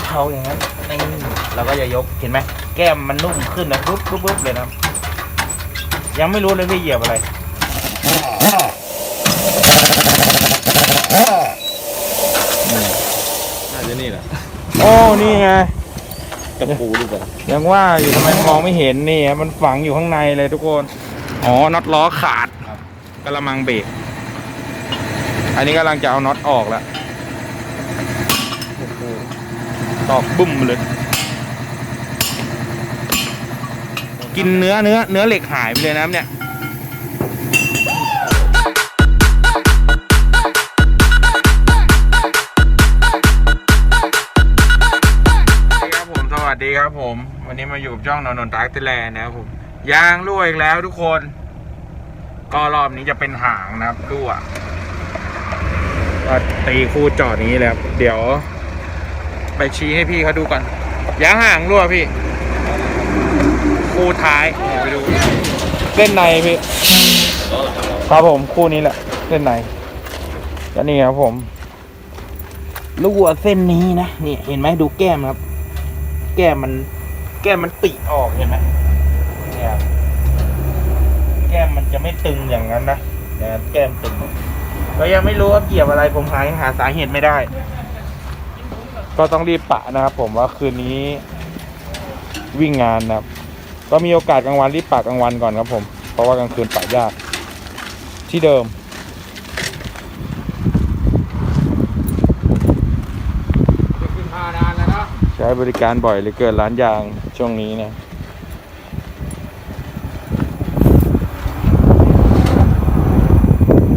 ำเพาอย่างนั้นนี่เราก็จะยกเห็นไหมแก้มมันนุ่มขึ้นนะปุ๊บปุ๊บปุ๊บเลยนะยังไม่รู้เลยพี่เหยียบอะไรน่าจะนี่แหละโอ้นี่ไงตะปูดีกว่ายังว่าอยู่ทำไมมองไม่เห็นนี่มันฝังอยู่ข้างในเลยทุกคนอ๋อน็อตล้อขาดกระมังเบรกอันนี้กำลังจะเอาน็อตออกแล้วโอ้โห ตอกบุ้มเลย กินเนื้อเนื้อเนื้อเหล็กหายไปเลยนะเนี่ยครับผมสวัสดีครับผม วันนี้มาอยู่กับช่องนอนนท์ทักติแลนด์นะครับผมยางรั่วอีกแล้วทุกคน ก็รอบนี้จะเป็นหางนะครับรั่วก็ตีคู่จอดนี้แล้ว เดี๋ยว ไปชี้ให้พี่เขาดูก่อนยางห่างรั่วพี่ คู่ท้ายเนี่ยไปดูเส้นในพี่ครับผมคู่นี้แหละเส้นในก็นี่ครับผมรั่วเส้นนี้นะนี่เห็นไหมดูแก้มครับ แก้มมัน แก้มมันปิออกเห็นไหมเนี่ยแก้มมันจะไม่ตึงอย่างนั้นนะแก้มตึงก็ยังไม่รู้ว่าเกี่ยวอะไรผมหายหาสาเหตุไม่ได้ ก็ต้องรีบปะนะครับ ผมว่าคืนนี้วิ่งงานนะครับ ก็มีโอกาสกลางวันรีบปะกลางวันก่อนครับ ผม เพราะว่ากลางคืนปะยาก ที่เดิมจะขึ้นมานานแล้วนะใช้บริการบ่อยเหลยเกินร้านยางช่วงนี้เนี่ย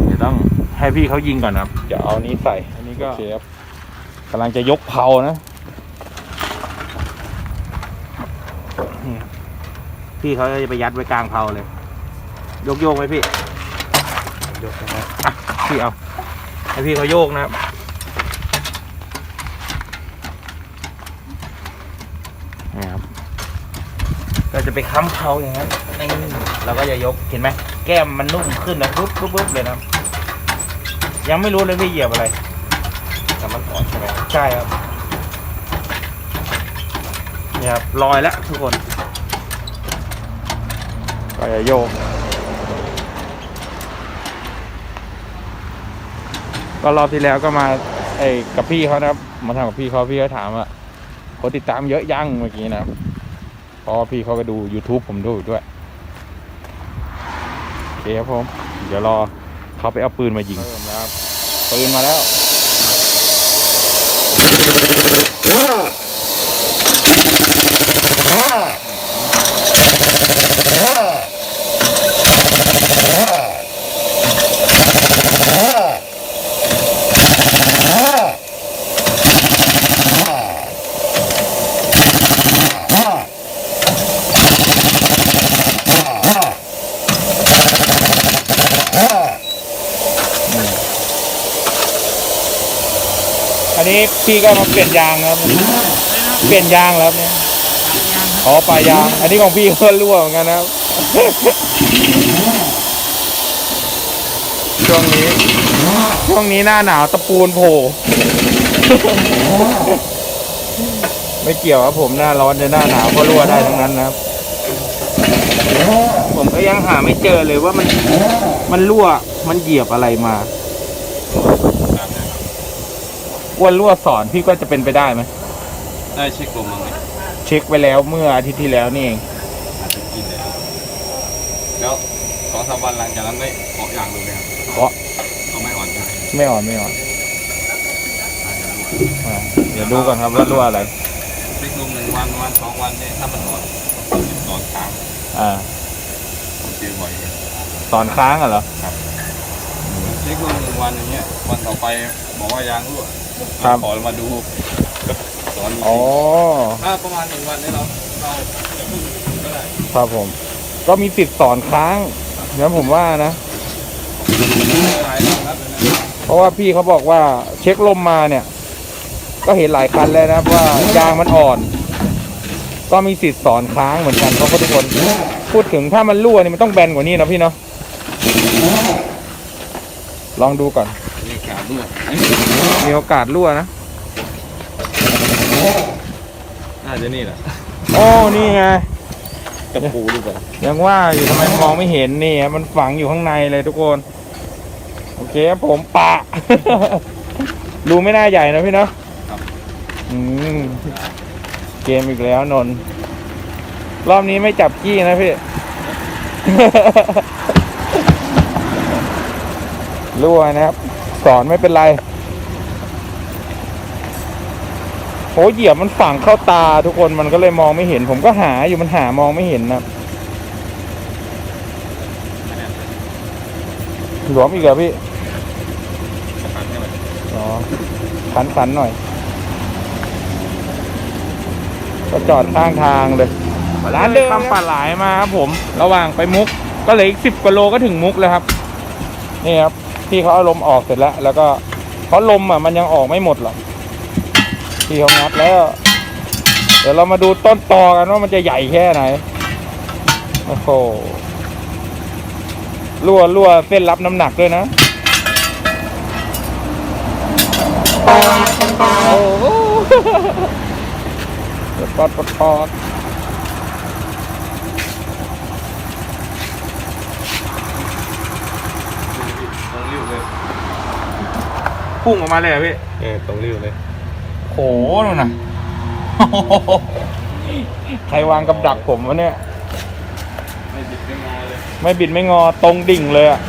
เดี๋ยวต้องให้พี่เขายิงก่อนครับ จะเอานี้ใส่ อันนี้ก็ครับกำลังจะยกเผานะนี่ครับพี่เขาจะไปยัดไว้กลางเผาเลย ยกโยกไหมพี่ ยกนะอะพี่เอา ให้พี่เขาโยกนะครับนะครับก็จะไปค้ำเขาอย่างนั้นนี่เราก็จะยก เห็นไหม แก้มมันนุ่มขึ้นนะปุ๊บปุ๊บปุ๊บเลยนะ ยังไม่รู้เลยพี่เหยียบอะไร แต่มันอ่อนใช่ไหมใช่ครับนี่ครับลอยแล้วทุกคนก็จะโยก ก็รอบที่แล้วก็มาไอ้กับพี่เขานะครับ มาทำกับพี่เขาพี่เขาถามว่าคนติดตามเยอะยังเมื่อกี้นะครับเพราะว่าพี่เขาก็ดู YouTube ผมดูด้วยโอเคครับผม เดี๋ยวรอเขาไปเอาปืนมายิงครับปืนมาแล้ว Thank you. นนี้พี่ก็มาเปลี่ยนยางครับ เปลี่ยนยางแล้วเนี่ยอ๋อปลายยาง อันนี้ของพี่ก็รั่วเหมือนกันนะครับ ช่วงนี้ ช่วงนี้หน้าหนาวตะปูนโผล่ ไม่เกี่ยวครับผมหน้าร้อนในหน้าหนาวก็รั่วได้ทั้งนั้นนะครับผมก็ยังหาไม่เจอเลยว่ามันมันรั่วมันเหยียบอะไรมา อ้วนรั่วสอนพี่ก็จะเป็นไปได้ไหมได้เช็คลมมั้งไหมเช็คไปแล้วเมื่ออาทิตย์ที่แล้วนี่เองอาจจะกินแล้วแล้วสองสามวันหลังจากนั้นได้ออกอย่างเลยไหมครับเพราะก็ไม่อ่อนใจไม่อ่อนไม่อ่อนอาจจะรั่วอ่าเดี๋ยวดูก่อนครับว่ารั่วอะไรเช็คลมหนึ่งวันวันสองวันเนี่ยถ้ามันอ่อนตอนค้างอ่าผมเจอบ่อยเลยสอนค้างอะเหรอเช็คลมหนึ่งวันอย่างเงี้ยวันต่อไปบอกว่ายางรั่ว ครับ ขอมาดูสอนจริงอ๋อ ๆถ้าประมาณหนึ่งวันนี้เราเราจะพึ่งก็ได้ครับผม ก็มีสิทธิ์สอนค้างเดี๋ยวผมว่านะ หลายรอบแล้วนะเพราะว่าพี่เขาบอกว่าเช็คลมมาเนี่ย ก็เห็นหลายคันแล้วนะครับว่ายางมันอ่อน ก็มีสิทธิ์สอนค้างเหมือนกันเพราะทุกคน พูดถึงถ้ามันรั่วนี่มันต้องแบนกว่านี้นะพี่เนาะลองดูก่อน นี่ขารั่วมีโอกาสรั่วนะาจะนี่แหละโอ้นี่ไงตะปูดีกว่ายังว่าอยู่ทำไมมองไม่เห็นนี่มันฝังอยู่ข้างในเลยทุกคน โอเคครับผมปะรูไม่น่าใหญ่นะพี่เนาะครับอืมเกมอีกแล้วนนท์รอบนี้ไม่จับกี้นะพี่รั่วนะครับ สอนไม่เป็นไรโหเหยียบมันฝังเข้าตาทุกคนมันก็เลยมองไม่เห็น ผมก็หาอยู่มันหามองไม่เห็นนะหลวมอีกเหรอพี่ขันให้มันอ๋อขันขันหน่อย ก็จอดข้างทางเลยร้านเดิมทำปลาหลายมาครับผม ระหว่างไปมุกก็เหลืออีกสิบกว่าโลก็ถึงมุกแล้วครับ นี่ครับ ที่เขาเอาลมออกเสร็จแล้ว แล้วก็เพราะลมอะมันยังออกไม่หมดหรอกที่เขางัดแล้ว เดี๋ยวเรามาดูต้นตอกันว่ามันจะใหญ่แค่ไหนโอ้โหรั่วรั่วเส้นรับน้ำหนักด้วยนะโอ้โหปอดปอดปอด ตรงริ้วเลย พุ่งออกมาเลยเหรอพี่เออตรงริ้วเลยโหนู่นน่ะ ใครวางกับดักผมวะเนี่ย ไม่บิดไม่งอเลยไม่บิดไม่งอตรงดิ่งเลยอะ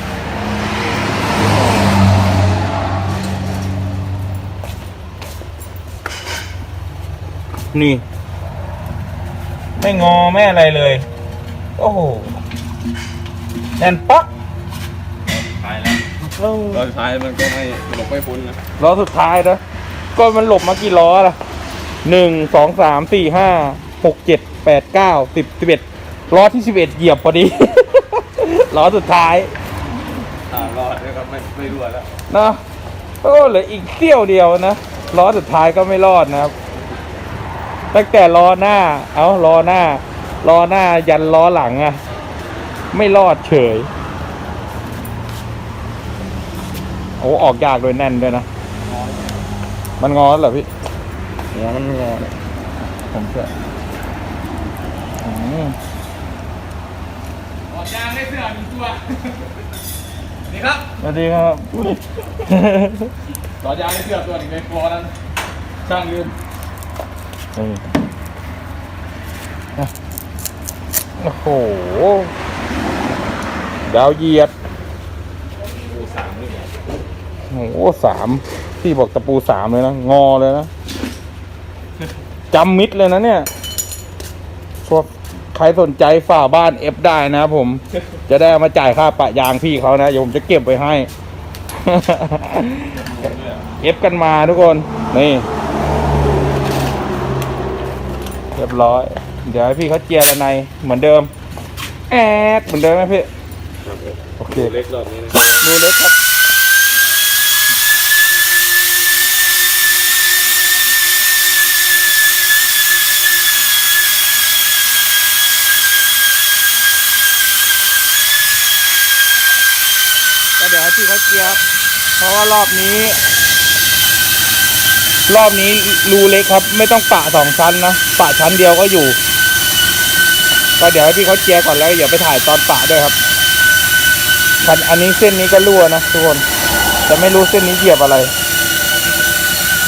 นี่ ไม่งอไม่อะไรเลย โอ้โหแน่นปักท้ายแล้ว ตอนท้ายมันก็ไม่หลบไม่พ้นนะล้อสุดท้ายนะก็มันหลบมากี่ล้อล่ะหนึ่งสองสามสี่ห้าหกเจ็ดแปดเก้าสิบสิบเอ็ดล้อที่สิบเอ็ดเหยียบพอดี ล้อสุดท้ายถ้ารอดแล้วก็ไม่ไม่รั่วแล้วเนาะโอ้เหลืออีกเสี้ยวเดียวนะล้อสุดท้ายก็ไม่รอดนะครับ ตั้งแต่ล้อหน้า เอาล้อหน้าล้อหน้ายันล้อหลังอะไม่รอดเฉย โอ้ออกยากโดยแน่นด้วยนะ มันงอแล้วเหรอพี่งอมันงอเลยผมเชื่ออืมออกยางได้เสื้อมีตัวนี่ครับสวัสดีครับต่อยางได้เสื้อตัวนี้ในฟอนั้นช่างยืนนี่นะโอ้โหดาวเหยียด ปูสามนี่แหละ โอ้โหสามที่บอกตะปูสามเลยนะงอเลยนะจำมิดเลยนะเนี่ยพวกใครสนใจฝ่าบ้านเอฟได้นะครับผม จะได้เอามาจ่ายค่าปะยางพี่เขานะเดี๋ยวผมจะเก็บไว้ให้เอฟกันมาทุกคน นี่ เรียบร้อย เดี๋ยวให้พี่เขาเจียระในเหมือนเดิม แอดเหมือนเดิมไหมพี่ครับผมโอเคเล็กรอบนี้นะดูเล็กครับ พี่เขาเจียบเพราะว่ารอบนี้ รอบนี้รูเล็กครับ ไม่ต้องปะสองชั้นนะปะชั้นเดียวก็อยู่ ก็เดี๋ยวให้พี่เขาเจียก่อนแล้วเดี๋ยวไปถ่ายตอนปะด้วยครับคันอันนี้เส้นนี้ก็รั่วนะทุกคนแต่ไม่รู้เส้นนี้เหยียบอะไร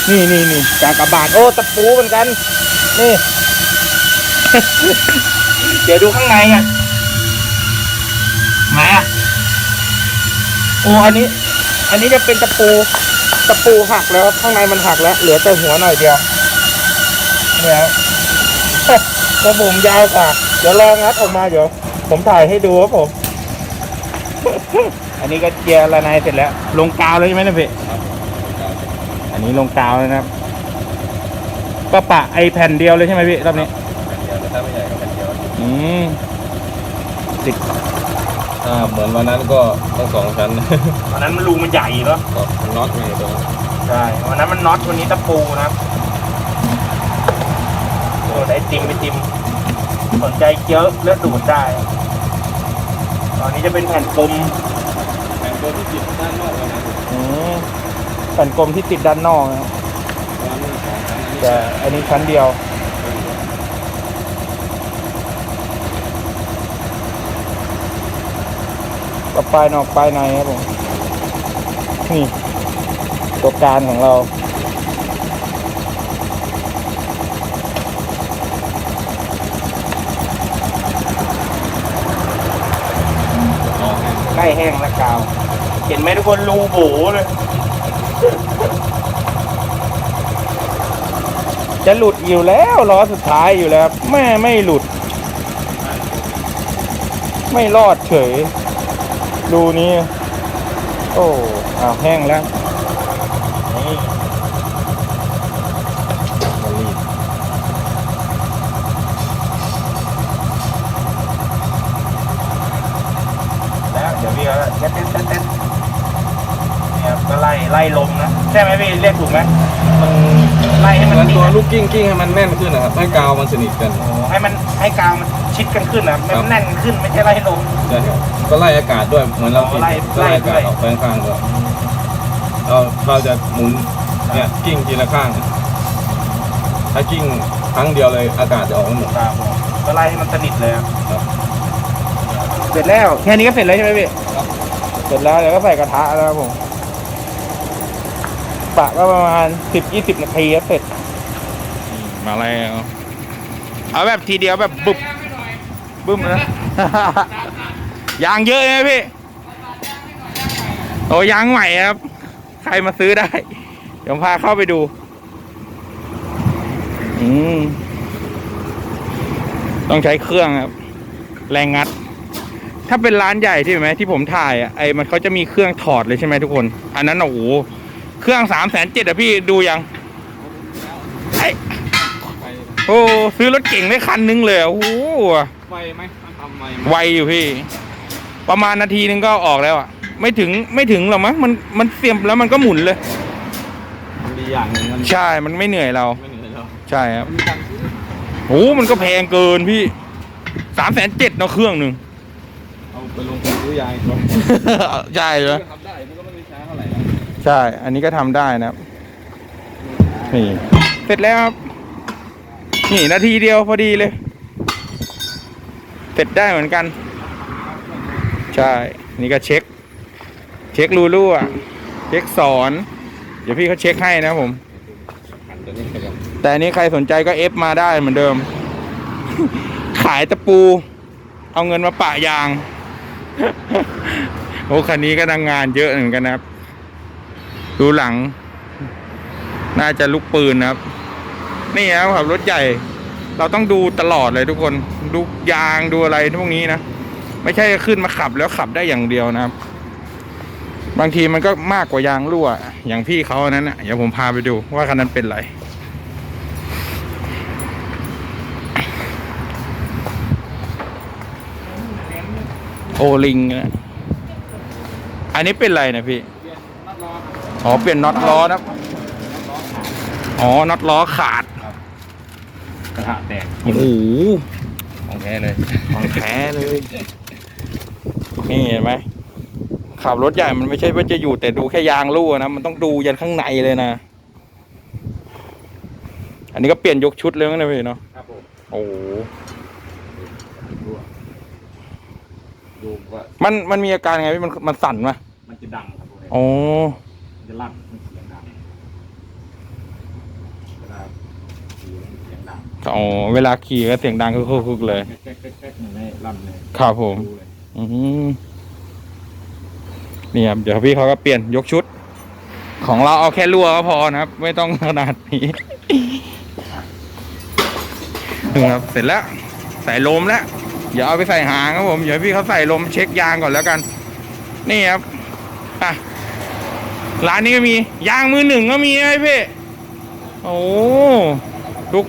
นี่นี่นี่กากระบาทโอ้ตะปูเหมือนกัน นี่ เดี๋ยวดูข้างในอะไหนอะ อ้อันนี้ อันนี้จะเป็นตะปู ตะปูหักแล้วครับข้างในมันหักแล้ว เหลือแต่หัวหน่อยเดียวเนี่ยครับกระบุมยาวกว่าเดี๋ยวลองงัดออกมาเดี๋ยวผมถ่ายให้ดูครับผม อันนี้ก็เจียร์ละนายเสร็จแล้ว ลงกาวเลยใช่ไหมนะพี่ครับอันนี้ลงกาวแล้วนะครับก็ปะไอแผ่นเดียวเลยใช่ไหมพี่รอบนี้เดี๋ยวถ้าไม่ใหญ่ก็เป็นเดียวอืมติด ถ้าเหมือนวันนั้นก็ต้องสองชั้นวันนั้นมันรูมันใหญ่เนาะก็น็อตไงตรงนั้นใช่วันนั้นมันน็อตวันนี้ตะปูนะครับโดนไอติมไอติมสนใจเยอะเลือดดูดได้ ตอนนี้จะเป็นแผ่นกลมแผ่นตัวที่ติดด้านนอกวันนั้นอืมแผ่นกลมที่ติดด้านนอกนะครับวันนี้สองชั้นอันนี้แต่อันนี้ชั้นเดียว กับปลายนอกปลายในครับผมนี่ตัวการของเราต่อให้ใกล้แห้งแล้วกาว เห็นไหมทุกคนรูโบเลย จะหลุดอยู่แล้วล้อสุดท้ายอยู่แล้วครับแม่ไม่หลุด ไม่รอดเฉย รูนี้ โอ้อ้าวแห้งแล้วนี่มารีดแล้วเดี๋ยวพี่ก็เต้นเต้นเต้นเต้นเนี่ยครับก็ไล่ไล่ลมนะ ใช่ไหมพี่เรียกถูกไหมมัน ไล่ให้เหมันมือนติดตัวอะลูกกิ้งกิ้งให้มันแน่นขึ้นนะครับให้กาวมันสนิทกันโอ้ให้มันให้กาวมันชิดกันขึ้นนะไม่ครับแน่นขึ้นไม่ใช่ไล่ลมใช่ครับก็ไล่อากาศด้วยเหมือนเราอ๋อกินไล่ก็ไล่อาไล่กาศด้วยออกไปข้างๆด้วยเราเราจะหมุนเนี่ยกิ้งทีละข้างถ้ากิ้งครั้งเดียวเลยอากาศจะออกไม่หมดครับผมก็ไล่ให้มันสนิทเลยครับครับเสร็จแล้วแค่นี้ก็เสร็จแล้วใช่ไหมพี่ครับเสร็จแล้วเดี๋ยวก็ใส่กระทะแล้วครับผม ปะก็ประมาณสิบยี่สิบนาทีก็เสร็จ มาแล้วเอาแบบทีเดียวแบบบึบบึ้มนะ ยางเยอะไหมพี่ โอ้ยางใหม่ครับ ใครมาซื้อได้ เดี๋ยวพาเข้าไปดู อืมต้องใช้เครื่องครับ แรงงัด ถ้าเป็นร้านใหญ่ที่เห็นไหมที่ผมถ่ายอะไอ้มันเขาจะมีเครื่องถอดเลยใช่ไหมทุกคน อันนั้นโอ้โห เครื่องสามแสนเจ็ดอะพี่ดูยังไอไฟโอ้ซื้อรถเก่งได้คันนึงเลยอะโอ้โหไฟไหมมันทำไฟไหมไวอยู่พี่ ประมาณนาทีนึงก็ออกแล้วอะไม่ถึงไม่ถึงหรอกมั้งมันมันเสียมแล้วมันก็หมุนเลย มันดีอย่างหนึงมันใช่มันไม่เหนื่อยเรา ไม่เหนื่อยเราใช่ครับมันกันซื้อโอ้โหมันก็แพงเกินพี่สามแสนเจ็ดเนาะเครื่องหนึ่งเอาไปลงทุนซื้อยางก่อน ใช่เลยทำ ใช่ อันนี้ก็ทำได้นะครับ นี่ เสร็จแล้วครับ นี่นาทีเดียวพอดีเลย เสร็จได้เหมือนกัน ใช่ นี่ก็เช็ค เช็ครูรั่ว เช็คสอน เดี๋ยวพี่เขาเช็คให้นะผม แต่อันนี้ใครสนใจก็เอฟมาได้เหมือนเดิม ขายตะปู เอาเงินมาปะยาง โอ้คันนี้ก็ทำงานเยอะเหมือนกันนะครับ ดูหลัง น่าจะลูกปืนนะครับ นี่ครับขับรถใหญ่ เราต้องดูตลอดเลยทุกคนดูยางดูอะไรพวกนี้นะ ไม่ใช่ขึ้นมาขับแล้วขับได้อย่างเดียวนะครับ บางทีมันก็มากกว่ายางรั่ว อย่างพี่เขาอันนั้นนะเดี๋ยวผมพาไปดูว่าคันนั้นเป็นไรโอลิง อันนี้เป็นไรนะพี่ อ๋อเปลี่ยนน็อตล้อนะครับ อ๋อน็อตล้อขาดกระทะแตกโอ้โหของแท้เลยของแท้เลย นี่เห็นไหมขับรถใหญ่มันไม่ใช่ว่าจะอยู่แต่ดูแค่ยางรั่วนะมันต้องดูยันข้างในเลยนะ อันนี้ก็เปลี่ยนยกชุดเลยมั้งนะพี่เนาะครับผมโอ้โหดูดูว่ามันมันมีอาการไงพี่มันมันสั่นมามันจะดังครับผมอ๋อมัน จะลั่นมันเสียงดังเวลาขี่เสียงดังอ๋อเวลาขี่ก็เสียงดังคึกๆเลย แก๊กแก๊กแก๊กมันไม่ลั่นเลยครับผม ดูเลยอืมนี่ครับเดี๋ยวพี่เขาก็เปลี่ยนยกชุด ของเราเอาแค่รั่วก็พอนะครับ ไม่ต้องขนาดนี้นะครับเสร็จแล้ว ใส่ลมแล้วเดี๋ยวเอาไปใส่หางครับผมเดี๋ยวพี่เขาใส่ลมเช็คยางก่อนแล้วกัน นี่ครับอะ ร้านนี้ก็มี ยางมือหนึ่งก็มีนะพี่โอ้ทุก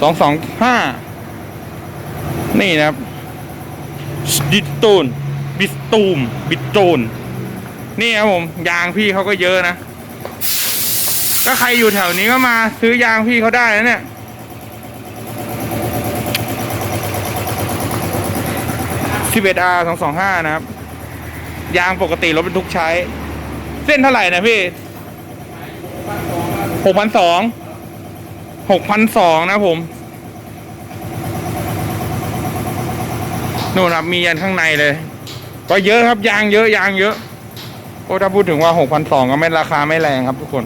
สองสองห้านี่นะครับบิตูนบิสตูมบิตูนนี่ครับผมยางพี่เขาก็เยอะนะก็ใครอยู่แถวนี้ก็มาซื้อยางพี่เขาได้นะเนี่ย 11R 225 นะครับ ยางปกติรถบรรทุกใช้ เส้นเท่าไหร่นะพี่6,200 6,200นสองนะผมนู่นครับมียันข้างในเลย ก็เยอะครับยางเยอะยางเยอะโอ้ถ้าพูดถึงว่าหกพันสองก็ไม่ราคาไม่แรงครับทุกคน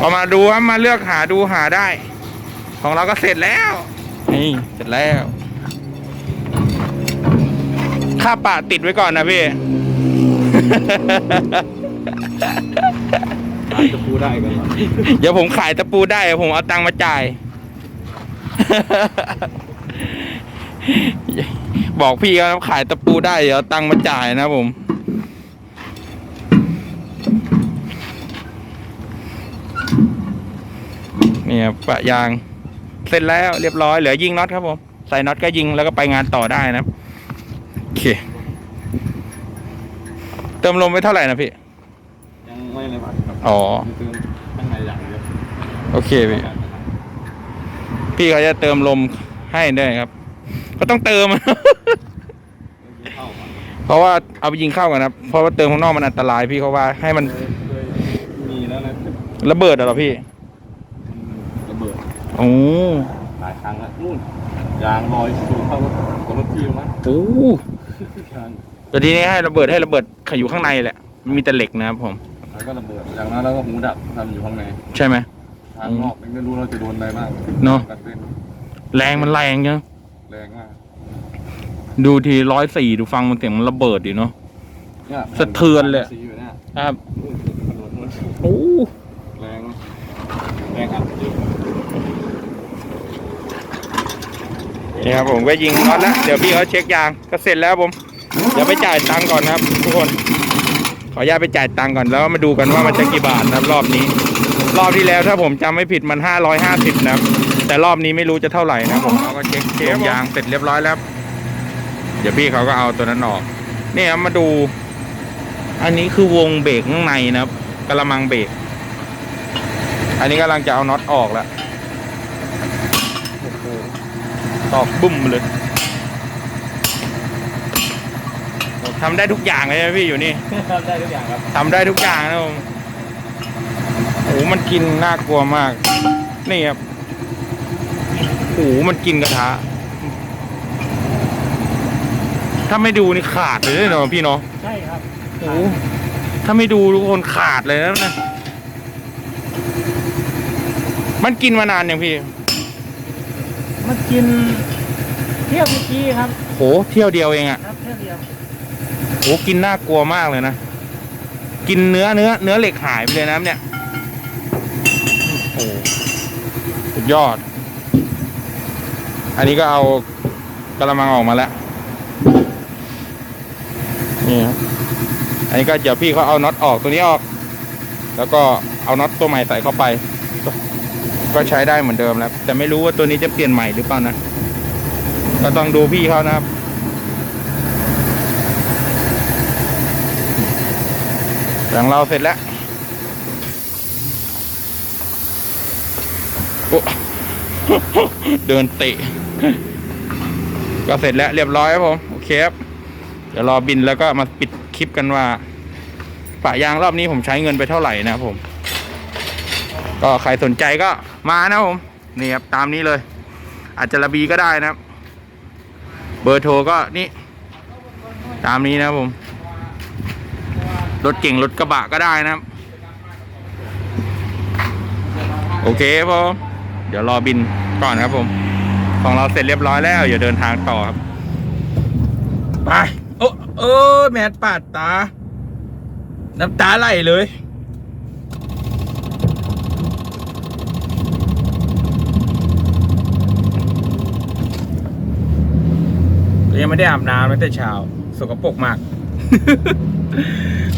ก็มาดูครับมาเลือกหาดูหาได้ ของเราก็เสร็จแล้ว นี่เสร็จแล้ว ค่าปะติดไว้ก่อนนะพี่ อาจจะพูได้กันเหรอเดี๋ยวผมขายตะปูได้ ผมเอาตังค์มาจ่าย บอกพี่ครับขายตะปูได้ เดี๋ยวเอาตังค์มาจ่ายนะผม เนี่ยปะยาง เสร็จแล้วเรียบร้อย เหลือยิงน็อตครับผม ใส่น็อตก็ยิงแล้วก็ไปงานต่อได้นะครับ โอเค เติมลมไปเท่าไหร่นะพี่ ไม่เลยครับอ๋อ คือข้างในอย่างเดียวโอเคพี่พี่เขาจะเติมลมให้ด้วยครับ ก็ต้องเติม เข้ามาเพราะว่าเอาไปยิงเข้ากันนะครับ เพราะว่าเติมข้างนอกมันอันตรายพี่เขาว่าให้มันเคยเคยมีแล้วนะระเบิดเหรอพี่ระเบิดโอ้หลายครั้งแล้วนู่นยางลอยสูงเข้ารถของรถพี่มั้งโหยางแต่ทีนี้ให้ระเบิดให้ระเบิดขอยู่ข้างในแหละ มีแต่เหล็กนะครับผม แล้วก็ระเบิดอย่างนั้นแล้วก็หูดับทำอยู่ข้างในใช่ไหมทางนอกไม่รู้เราจะโดนอะไรบ้างเนอะการเต้นแรงมันแรงเนาะแรงมากดูทีร้อยสี่ดูฟังมันเสียงมันระเบิดดิเนาะ เนี่ยสะเทือนเลย สีอยู่เนี่ยครับนู่นถนนนู่นโอ้แรงแรงอัดเยอะนี่ครับผมก็ยิงน็อตแล้วเดี๋ยวพี่เขาเช็คยางก็เสร็จแล้วผม เดี๋ยวไปจ่ายตังค์ก่อนนะครับ ทุกคนข ออนุญาตไปจ่ายตังค์ก่อนแล้วมาดูกันว่ามันจะกี่บาทนะครับรอบนี้ รอบที่แล้วถ้าผมจำไม่ผิดมันห้าร้อยห้าสิบนะครับแต่รอบนี้ไม่รู้จะเท่าไหร่นะผมเราก็เช็คเช็คยางเสร็จเรียบร้อยแล้วเดี๋ยวพี่เขาก็เอาตัวนั้นออกนี่ครับมาดู อันนี้คือวงเบรกข้างในนะครับกระมังเบรกอันนี้กำลังจะเอาน็อตออกแล้วตอกบุ้มเลย ทำได้ทุกอย่างเลยนะพี่อยู่นี่ทำได้ทุกอย่างครับทำได้ทุกอย่างนะผมโอ้โหมันกินน่ากลัวมาก นี่ครับโอ้โหมันกินกระทะถ้าไม่ดูนี่ขาดเลยเนาะพี่เนาะใช่ครับโอ้โหถ้าไม่ดูทุกคนขาดเลยนะนะมันกินมานานยังพี่มากินเที่ยวเมื่อกี้ครับโหเที่ยวเดียวเองอะครับ เที่ยวเดียวโหกินน่ากลัวมากเลยนะ กินเนื้อเนื้อเนื้อเหล็กหายไปเลยนะเนี่ยโอ้หสุดยอด อันนี้ก็เอากระมังออกมาแล้วนี่ครับอันนี้ก็เดี๋ยวพี่เขาเอาน็อตออกตัวนี้ออก แล้วก็เอาน็อตตัวใหม่ใส่เข้าไป ก็ก็ใช้ได้เหมือนเดิมแล้ว แต่ไม่รู้ว่าตัวนี้จะเปลี่ยนใหม่หรือเปล่านะ ก็ต้องดูพี่เขานะครับ หลังเราเสร็จแล้วโอ้เดินเตะ ก็เสร็จแล้วเรียบร้อยครับผม โอเคครับ เดี๋ยวรอบินแล้วก็มาปิดคลิปกันว่าปะยางรอบนี้ผมใช้เงินไปเท่าไหร่นะครับผม ก็ใครสนใจก็มานะผม นี่ครับตามนี้เลย อาจจะระบีก็ได้นะครับ เบอร์โทรก็นี่ ตามนี้นะครับผม รถเก่งรถกระบะก็ได้นะครับ โอเคครับผมเดี๋ยวรอบินก่อนครับผม ของเราเสร็จเรียบร้อยแล้วอย่าเดินทางต่อครับ ไป โอ้เออแมทปาดตา น้ำตาไหลเลยยังไม่ได้อาบน้ำตั้งแต่เช้า สกปรกมาก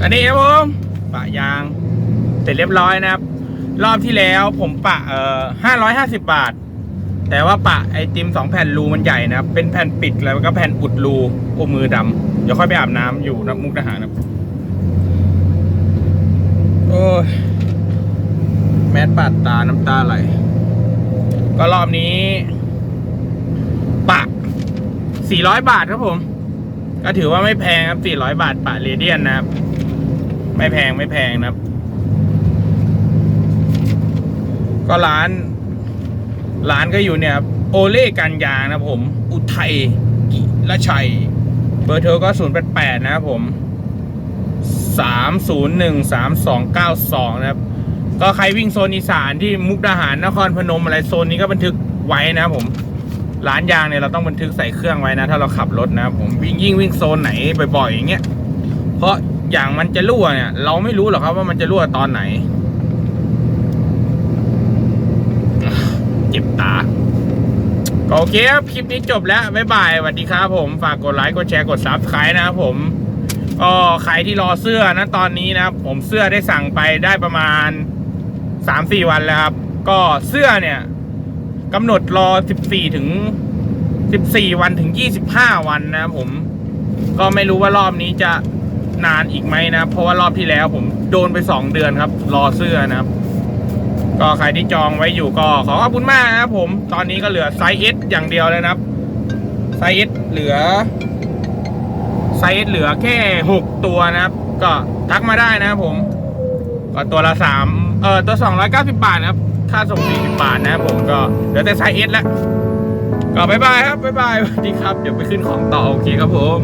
อันนี้ครับผมปะยางเสร็จเรียบร้อยนะครับ รอบที่แล้วผมปะเอ่อห้าร้อยห้าสิบบาท แต่ว่าปะไอติมสองแผ่นรูมันใหญ่นะครับ เป็นแผ่นปิดแล้วก็แผ่นอุดรูโอ้มือดำเดี๋ยวค่อยไปอาบน้ำอยู่นะมุกทหารนะครับโอ้ยแมสปาดตาน้ำตาไหลก็รอบนี้ ปะ400 บาทครับผม ก็ถือว่าไม่แพงครับ400 บาทปะเรเดียนนะครับ ไม่แพงไม่แพงนะครับ ก็ร้าน ร้านก็อยู่เนี่ยครับโอเล่กันยางนะผม อุทัยกิรชัย เบอร์โทรก็ 0 8 8 นะครับผม 301 3292 นะครับ ก็ใครวิ่งโซนอีสานที่มุกดาหารนครพนมอะไรโซนนี้ก็บันทึกไว้นะครับผมร้านยางเนี่ยเราต้องบันทึกใส่เครื่องไว้นะ ถ้าเราขับรถนะครับผมวิ่งยิ่งวิ่งโซนไหนบ่อยๆอย่างเงี้ยเพราะ อย่างมันจะรั่วเนี่ย เราไม่รู้หรอกครับว่ามันจะรั่วตอนไหน เจ็บตาโอเคครับ คลิปนี้จบแล้ว บ๊ายบายสวัสดีครับผม ฝากกดไลค์ กดแชร์ กดซับสไครต์นะครับผมก็ใครที่รอเสื้อนะตอนนี้นะครับ ผมเสื้อได้สั่งไปได้ประมาณ3-4วันแล้วครับ ก็เสื้อเนี่ยกำหนดรอ14ถึง14วันถึง25วันนะครับผม ก็ไม่รู้ว่ารอบนี้จะ นานอีกไหมนะเพราะว่ารอบที่แล้วผมโดนไป 2 เดือนครับ รอเสื้อนะครับ ก็ใครที่จองไว้อยู่ก็ขอขอบคุณมากนะครับผมตอนนี้ก็เหลือไซส์ S อย่างเดียวแล้วนะครับ ไซส์ S เหลือ ไซส์ S เหลือแค่ 6 ตัวนะครับ ก็ทักมาได้นะครับผม ก็ตัวละ3เอ่อตัว 290 บาทนะครับค่าส่ง40บาทนะครับผมก็เหลือแต่ไซส์ S แล้วก็บายบายครับบายบายสวัสดีครับ เดี๋ยวไปขึ้นของต่อโอเคครับผม